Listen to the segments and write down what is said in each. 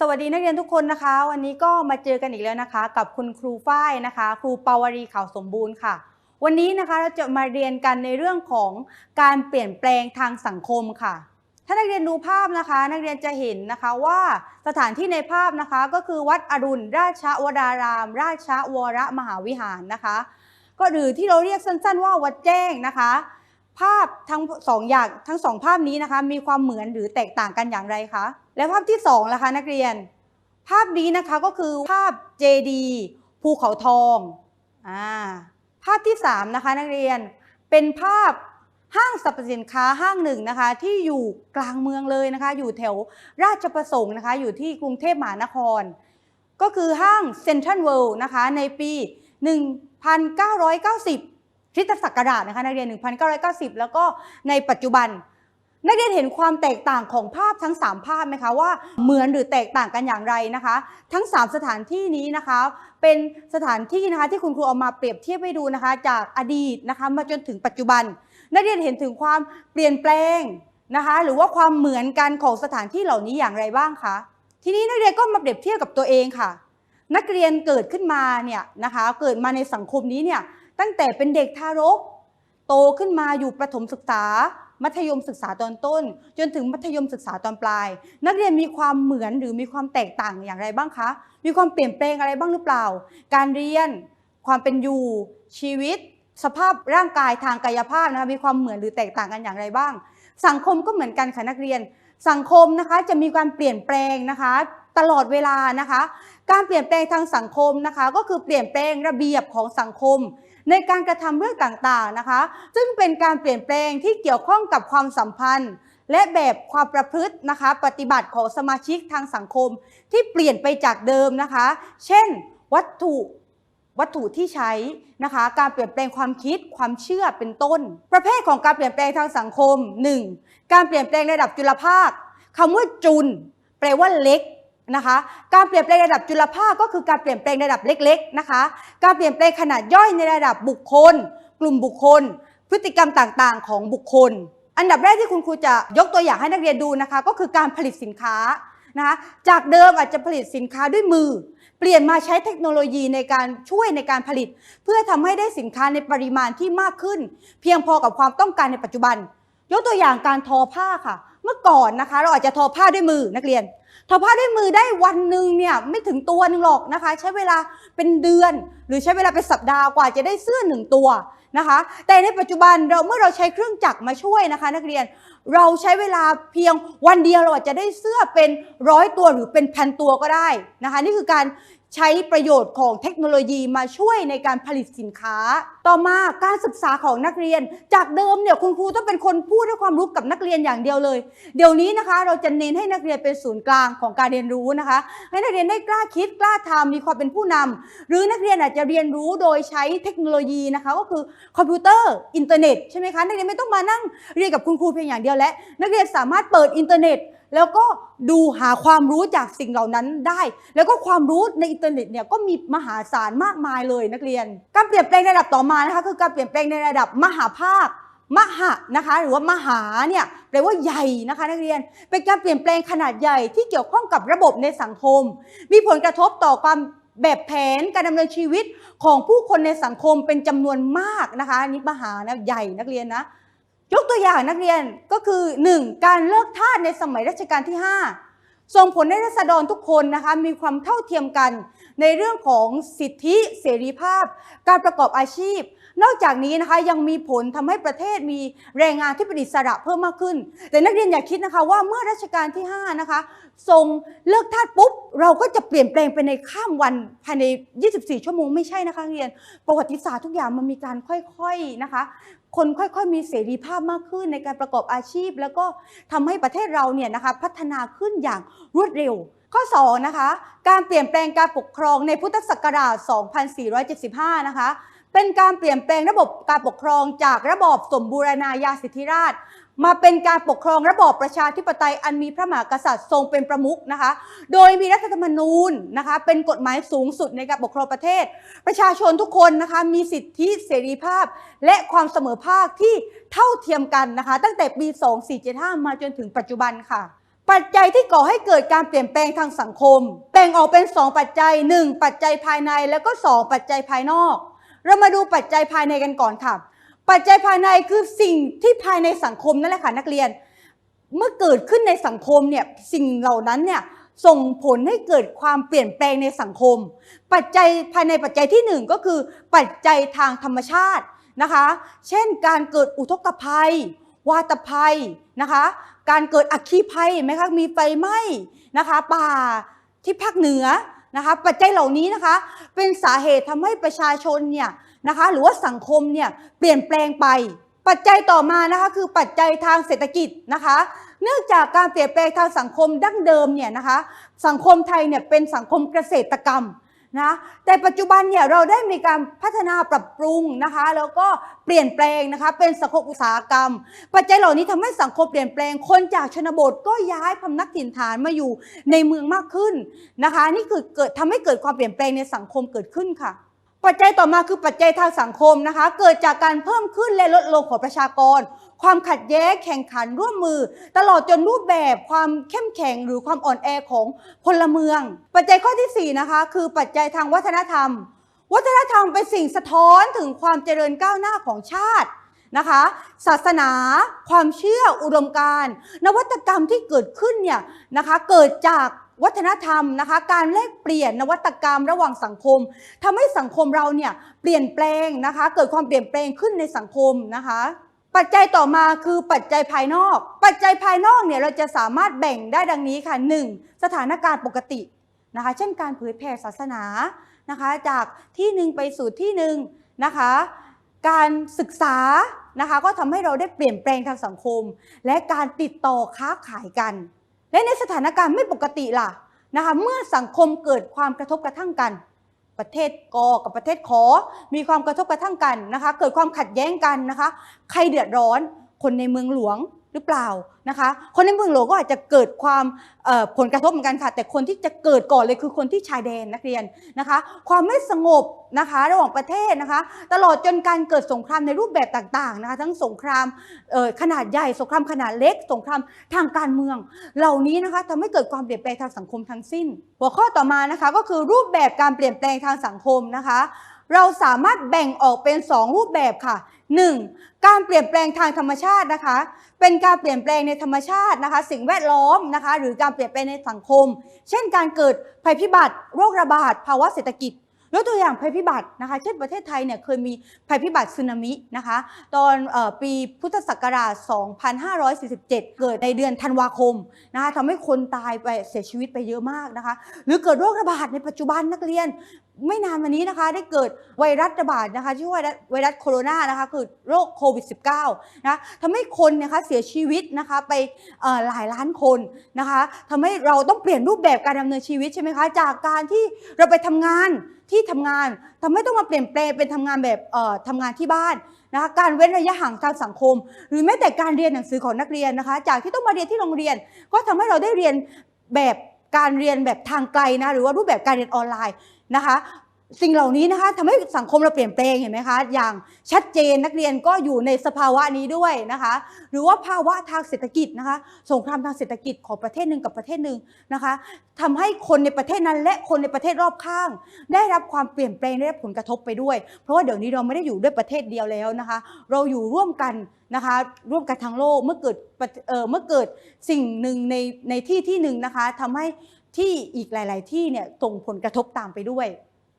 สวัสดีนักเรียนทุกคนนะคะ วันนี้ก็มาเจอกันอีกแล้วนะคะ กับคุณครูฝ้ายนะคะ ครูปาวรีข่าวสมบูรณ์ค่ะ วันนี้นะคะเราจะมาเรียนกันในเรื่องของการเปลี่ยนแปลงทางสังคมค่ะ ถ้านักเรียนดูภาพนะคะ นักเรียนจะเห็นนะคะว่าสถานที่ในภาพนะคะก็คือวัดอรุณ ราชวราราม ราชวรมหาวิหารนะคะ ก็หรือที่เราเรียกสั้นๆว่าวัดแจ้งนะคะ ภาพทั้งสองอย่างทั้งสองภาพนี้นะคะ มีความเหมือนหรือแตกต่างกันอย่างไรคะ และภาพที่สองล่ะคะนักเรียน ภาพนี้นะคะก็คือภาพเจดีภูเขาทองอ่าภาพที่สามนะคะนักเรียนเป็นภาพห้างสรรพสินค้าห้างหนึ่งนะคะ ที่อยู่กลางเมืองเลยนะคะ อยู่แถวราชประสงค์นะคะ อยู่ที่กรุงเทพมหานคร ก็คือห้างเซ็นทรัลเวิลด์นะคะในปี 1990 คริสตศักราชนะคะนักเรียน 1990 แล้วก็ในปัจจุบัน นักเรียนเห็นความแตกต่างของภาพทั้ง 3 ภาพไหมคะว่าเหมือนหรือแตกต่างกันอย่างไรนะคะ ทั้ง 3 สถานที่นี้นะคะ เป็นสถานที่นะคะที่คุณครูเอามาเปรียบเทียบให้ดูนะคะ จากอดีตนะคะมาจนถึงปัจจุบัน นักเรียนเห็นถึงความเปลี่ยนแปลงนะคะหรือว่าความเหมือนกันของสถานที่เหล่านี้อย่างไรบ้างคะทีนี้นักเรียนก็มาเปรียบเทียบกับตัวเองค่ะ นักเรียนเกิดขึ้นมาเนี่ยนะคะเกิดมาในสังคมนี้เนี่ย ตั้งแต่เป็นเด็กทารก โตขึ้นมาอยู่ประถมศึกษา มัธยมศึกษาตอนต้น จนถึงมัธยมศึกษาตอนปลาย นักเรียนมีความเหมือนหรือมีความแตกต่างอย่างไรบ้างคะ มีความเปลี่ยนแปลงอะไรบ้างหรือเปล่า การเรียน ความเป็นอยู่ ชีวิต สภาพร่างกายทางกายภาพนะคะมีความเหมือนหรือแตกต่างกันอย่างไรบ้าง สังคมก็เหมือนกันค่ะนักเรียน สังคมนะคะจะมีการเปลี่ยนแปลงนะคะตลอดเวลานะคะ การเปลี่ยนแปลงทางสังคมนะคะ ก็คือเปลี่ยนแปลงระเบียบของสังคม ในการกระทำเรื่องต่างๆนะคะ ซึ่งเป็นการเปลี่ยนแปลงที่เกี่ยวข้องกับความสัมพันธ์ และแบบความประพฤตินะคะ ปฏิบัติของสมาชิกทางสังคม ที่เปลี่ยนไปจากเดิมนะคะ เช่น วัตถุวัตถุที่ใช้นะคะ การเปลี่ยนแปลงความคิดความเชื่อเป็นต้น ประเภทของการเปลี่ยนแปลงทางสังคม 1. การเปลี่ยนแปลงระดับจุลภาคคำว่าจุลแปลว่าเล็ก นะคะ การเปลี่ยนแปลงระดับจุลภาคก็คือการเปลี่ยนแปลงระดับเล็กๆนะคะ การเปลี่ยนแปลงขนาดย่อยในระดับบุคคล กลุ่มบุคคล พฤติกรรมต่างๆ ของบุคคล อันดับแรกที่คุณครูจะยกตัวอย่างให้นักเรียนดูนะคะ ก็คือการผลิตสินค้านะคะ จากเดิมอาจจะผลิตสินค้าด้วยมือ เปลี่ยนมาใช้เทคโนโลยีในการช่วยในการผลิต เพื่อทำให้ได้สินค้าในปริมาณที่มากขึ้น เพียงพอกับความต้องการในปัจจุบัน ยกตัวอย่างการทอผ้าค่ะ เมื่อก่อนนะคะ เราอาจจะทอผ้าด้วยมือนักเรียน ทอผ้าด้วยมือได้วันหนึ่งเนี่ยไม่ถึงตัวหนึงหรอกนะคะ ใช้เวลาเป็นเดือน หรือใช้เวลาเป็นสัปดาห์กว่าจะได้เสื้อหนึ่งตัวนะคะ แต่ในปัจจุบันเราเมื่อเราใช้เครื่องจักรมาช่วยนะคะ นักเรียนเราใช้เวลาเพียงวันเดียวเราอาจจะได้เสื้อเป็นร้อยตัวหรือเป็นพันตัวก็ได้นะคะ นี่คือการ ใช้ประโยชน์ของเทคโนโลยีมาช่วยในการผลิตสินค้า ต่อมาการศึกษาของนักเรียน จากเดิมเนี่ยคุณครูต้องเป็นคนพูดให้ความรู้กับนักเรียนอย่างเดียวเลย เดี๋ยวนี้นะคะ เราจะเน้นให้นักเรียนเป็นศูนย์กลางของการเรียนรู้นะคะ ให้นักเรียนได้กล้าคิดกล้าทำมีความเป็นผู้นำหรือนักเรียนอาจจะเรียนรู้โดยใช้เทคโนโลยีนะคะ ก็คือคอมพิวเตอร์อินเทอร์เน็ตใช่ไหมคะนักเรียนไม่ต้องมานั่งเรียนกับคุณครูเพียงอย่างเดียวและ นักเรียนสามารถเปิดอินเทอร์เน็ต แล้วก็ดูหาความรู้จากสิ่งเหล่านั้นได้ แล้วก็ความรู้ในอินเทอร์เน็ตเนี่ยก็มีมหาศาลมากมายเลยนักเรียน การเปลี่ยนแปลงในระดับต่อมานะคะคือการเปลี่ยนแปลงในระดับมหาภาคมหะนะคะหรือว่ามหาเนี่ยแปลว่าใหญ่นะคะนักเรียน เป็นการเปลี่ยนแปลงขนาดใหญ่ที่เกี่ยวข้องกับระบบในสังคม มีผลกระทบต่อความแบบแผนการดำเนินชีวิตของผู้คนในสังคมเป็นจำนวนมากนะคะอันนี่มหานะใหญ่นักเรียนนะ ยกตัวอย่างนักเรียนก็คือ 1. การเลิกทาสในสมัยรัชกาลที่ 5 ส่งผลให้รัษฎรทุกคนนะคะมีความเท่าเทียมกัน ในเรื่องของสิทธิเสรีภาพ การประกอบอาชีพ นอกจากนี้นะคะยังมีผลทำให้ประเทศมีแรงงานที่เป็นอิสระเพิ่มมากขึ้น แต่นักเรียนอย่าคิดนะคะว่าเมื่อรัชกาลที่5นะคะทรงเลิกทาสปุ๊บเราก็จะเปลี่ยนแปลงไปในข้ามวันภายใน 24 ชั่วโมงไม่ใช่นะคะเรียนประวัติศาสตร์ทุกอย่างมันมีการค่อยๆนะคะ คนค่อยๆ มีเสรีภาพมากขึ้นในการประกอบอาชีพ แล้วก็ทำให้ประเทศเราเนี่ยนะคะพัฒนาขึ้นอย่างรวดเร็ว ข้อ 2 นะคะ การเปลี่ยนแปลงการปกครองในพุทธศักราช 2475 นะคะ เป็นการเปลี่ยนแปลงระบบการปกครองจากระบอบสมบูรณาญาสิทธิราช มาเป็นการปกครองระบอบประชาธิปไตยอันมีพระมหากษัตริย์ทรงเป็นประมุขนะคะ โดยมีรัฐธรรมนูญนะคะ เป็นกฎหมายสูงสุดในการปกครองประเทศ ประชาชนทุกคนนะคะมีสิทธิเสรีภาพ และความเสมอภาคที่เท่าเทียมกันนะคะ ตั้งแต่ปี 2475 มาจนถึงปัจจุบันค่ะ ปัจจัยที่ก่อให้เกิดการเปลี่ยนแปลงทางสังคม แบ่งออกเป็น 2 ปัจจัย 1 ปัจจัยภายในแล้วก็ 2 ปัจจัยภายนอก เรามาดูปัจจัยภายในกันก่อนค่ะ ปัจจัยภายในคือสิ่งที่ภายในสังคมนั่นแหละค่ะนักเรียน เมื่อเกิดขึ้นในสังคมเนี่ยสิ่งเหล่านั้นเนี่ยส่งผลให้เกิดความเปลี่ยนแปลงในสังคม ปัจจัยภายในปัจจัยที่หนึ่งก็คือ ปัจจัยทางธรรมชาตินะคะ เช่นการเกิดอุทกภัย วาตภัยนะคะ การเกิดอัคคีภัยเห็นไหมคะมีไฟไหม้นะคะป่าที่ภาคเหนือนะคะ ปัจจัยเหล่านี้นะคะ เป็นสาเหตุทำให้ประชาชนเนี่ยนะคะหรือว่าสังคมเนี่ยเปลี่ยนแปลงไป ปัจจัยต่อมานะคะคือปัจจัยทางเศรษฐกิจนะคะ เนื่องจากการเปลี่ยนแปลงทางสังคมดั้งเดิมเนี่ยนะคะ สังคมไทยเนี่ยเป็นสังคมเกษตรกรรม นะแต่ปัจจุบันเนี่ยเราได้มีการพัฒนาปรับปรุงนะคะ แล้วก็เปลี่ยนแปลงนะคะ เป็นสังคมอุตสาหกรรม ปัจจัยเหล่านี้ทำให้สังคมเปลี่ยนแปลงคนจากชนบทก็ย้ายพำนักถิ่นฐานมาอยู่ในเมืองมากขึ้นนะคะ นี่คือเกิดทำให้เกิดความเปลี่ยนแปลงในสังคมเกิดขึ้นค่ะ ปัจจัยต่อมาคือปัจจัยทางสังคมนะคะ เกิดจากการเพิ่มขึ้นและลดลงของประชากร ความขัดแย้งแข่งขันร่วมมือ ตลอดจนรูปแบบความเข้มแข็งหรือความอ่อนแอของพลเมือง ปัจจัยข้อที่สี่นะคะ คือปัจจัยทางวัฒนธรรม วัฒนธรรมเป็นสิ่งสะท้อนถึงความเจริญก้าวหน้าของชาตินะคะ ศาสนา ความเชื่ออุดมการณ์นวัตกรรมที่เกิดขึ้นเนี่ยนะคะเกิดจากวัฒนธรรมนะคะการแลกเปลี่ยนนวัตกรรมระหว่างสังคมทำให้สังคมเราเนี่ยเปลี่ยนแปลงนะคะ เกิดความเปลี่ยนแปลงขึ้นในสังคมนะคะ ปัจจัยต่อมาคือปัจจัยภายนอก ปัจจัยภายนอกเนี่ยเราจะสามารถแบ่งได้ดังนี้ค่ะ 1. สถานการณ์ปกตินะคะ เช่นการเผยแผ่ศาสนานะคะ จากที่หนึ่งไปสู่ที่หนึ่งนะคะ การศึกษานะคะก็ทำให้เราได้เปลี่ยนแปลงทางสังคม และการติดต่อค้าขายกัน และในสถานการณ์ไม่ปกติล่ะนะคะ เมื่อสังคมเกิดความกระทบกระทั่งกัน ประเทศกอกับประเทศขอ มีความกระทบกระทั่งกันนะคะ เกิดความขัดแย้งกันนะคะ ใครเดือดร้อน คนในเมืองหลวง หรือเปล่านะคะ คนในเมืองหลวงก็อาจจะเกิดความผลกระทบเหมือนกันค่ะ แต่คนที่จะเกิดก่อนเลยคือคนที่ชายแดนนักเรียนนะคะ ความไม่สงบนะคะระหว่างประเทศนะคะ ตลอดจนการเกิดสงครามในรูปแบบต่างๆนะคะทั้งสงครามขนาดใหญ่สงครามขนาดเล็ก สงครามทางการเมือง เหล่านี้นะคะทำให้เกิดความเปลี่ยนแปลงทางสังคมทั้งสิ้น หัวข้อต่อมานะคะก็คือรูปแบบการเปลี่ยนแปลงทางสังคมนะคะ เราสามารถแบ่งออกเป็น 2 รูปแบบค่ะ 1. การเปลี่ยนแปลงทางธรรมชาตินะคะ เป็นการเปลี่ยนแปลงในธรรมชาตินะคะ สิ่งแวดล้อมนะคะ หรือการเปลี่ยนแปลงในสังคม เช่น การเกิดภัยพิบัติ โรคระบาด ภาวะเศรษฐกิจยกตัวอย่างภัยพิบัตินะคะ เช่นประเทศไทยเนี่ยเคยมีภัยพิบัติสึนามินะคะ ตอนออปีพุทธศักราช 2547 เกิดในเดือนธันวาคมนะคะทำให้คนตายไปเสียชีวิตไปเยอะมากนะคะ หรือเกิดโรคระบาดในปัจจุบันนักเรียน ไม่นานมานี้นะคะได้เกิดไวรัสระบาดนะคะชื่อว่าไวรัสไวรัสโคโรนานะคะคือโรคโควิด -19 นะทำให้คนนะคะเสียชีวิตนะคะไปหลายล้านคนนะคะทำให้เราต้องเปลี่ยนรูปแบบการดำเนินชีวิตใช่ไหมคะจากการที่เราไปทำงานที่ทำงานทำให้ต้องมาเปลี่ยนแปลงเป็นทำงานแบบเอ่อทำงานที่บ้านนะคะการเว้นระยะห่างทางสังคม หรือแม้แต่การเรียนหนังสือของนักเรียนนะคะ จากที่ต้องมาเรียนที่โรงเรียน ก็ทำให้เราได้เรียนแบบ การเรียนแบบทางไกลนะหรือว่ารูปแบบการเรียนออนไลน์นะคะ สิ่งเหล่านี้นะคะทำให้สังคมเราเปลี่ยนแปลงเห็นไหมคะอย่างชัดเจนนักเรียนก็อยู่ในสภาวะนี้ด้วยนะคะ หรือว่าภาวะทางเศรษฐกิจนะคะสงครามทางเศรษฐกิจของประเทศหนึ่งกับประเทศหนึ่งนะคะทำให้คนในประเทศนั้นและคนในประเทศรอบข้าง ได้รับความเปลี่ยนแปลงได้รับผลกระทบไปด้วย เพราะว่าเดี๋ยวนี้เราไม่ได้อยู่ด้วยประเทศเดียวแล้วนะคะ เราอยู่ร่วมกันนะคะร่วมกันทั้งโลกเมื่อเกิดเอ่อเมื่อเกิดสิ่งหนึ่งในในที่ที่หนึ่งนะคะทำให้ที่อีกหลาย ๆ ที่เนี่ยส่งผลกระทบตามไปด้วย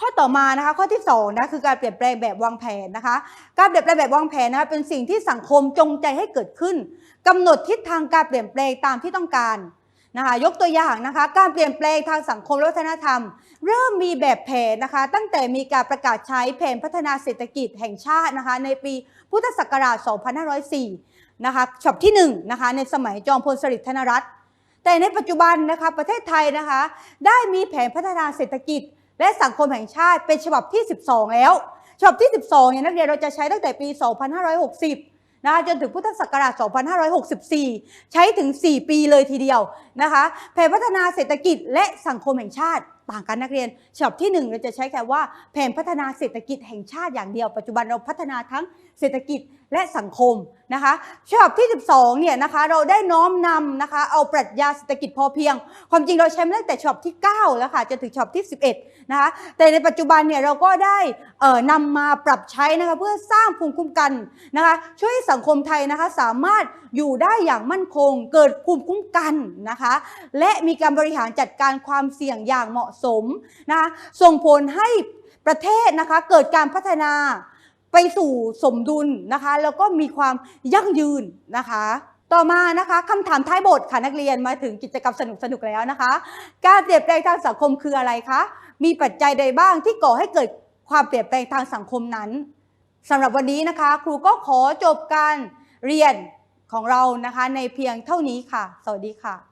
ข้อต่อมานะคะข้อที่2นะคือการเปลี่ยนแปลงแบบวางแผนนะคะ การเปลี่ยนแปลงแบบวางแผนนะคะเป็นสิ่งที่สังคมจงใจให้เกิดขึ้นกำหนดทิศทางการเปลี่ยนแปลงตามที่ต้องการนะคะยกตัวอย่างนะคะการเปลี่ยนแปลงทางสังคมและวัฒนธรรม เริ่มมีแบบแผนนะคะตั้งแต่มีการประกาศใช้แผนพัฒนาเศรษฐกิจแห่งชาตินะคะในปีพุทธศักราช 2504 นะคะฉบับที่1นะคะในสมัยจอมพลสฤษดิ์ธนรัตน์แต่ในปัจจุบันนะคะประเทศไทยนะคะได้มีแผนพัฒนาเศรษฐกิจ และสังคมแห่งชาติเป็นฉบับที่ 12 แล้ว ฉบับที่ 12เนี่ยนักเรียนเราจะใช้ตั้งแต่ปี 2560นะคะจนถึงพุทธศักราช 2564 ใช้ถึง 4 ปีเลยทีเดียวนะคะแผนพัฒนาเศรษฐกิจและสังคมแห่งชาติต่างกันนักเรียนฉบับที่หนึ่งเราจะใช้แค่ว่าแผนพัฒนาเศรษฐกิจแห่งชาติอย่างเดียว ปัจจุบันเราพัฒนาทั้งเศรษฐกิจและสังคมนะคะฉบับที่ 12เนี่ยนะคะเราได้น้อมนำนะคะเอาปรัชญาเศรษฐกิจพอเพียง ความจริงเราใช้มาตั้งแต่ฉบับที่ 9 แล้วค่ะจนถึงฉบับที่ 11นะคะแต่ในปัจจุบันเนี่ยเราก็ได้เอ่อนำมาปรับใช้นะคะเพื่อสร้างภูมิคุ้มกันนะคะช่วยให้สังคมไทยนะคะสามารถอยู่ได้อย่างมั่นคง เกิดภูมิคุ้มกันนะคะและมีการบริหารจัดการความเสี่ยงอย่างเหมาะสมนะคะส่งผลให้ประเทศนะคะเกิดการพัฒนา ไปสู่สมดุลนะคะ แล้วก็มีความยั่งยืนนะคะ ต่อมานะคะคำถามท้ายบทค่ะนักเรียนมาถึงกิจกรรมสนุกๆแล้วนะคะ การเปลี่ยนแปลงทางสังคมคืออะไรคะมีปัจจัยใดบ้างที่ก่อให้เกิดความเปลี่ยนแปลงทางสังคมนั้นสำหรับวันนี้นะคะ ครูก็ขอจบการเรียนของเรานะคะ ในเพียงเท่านี้ค่ะ สวัสดีค่ะ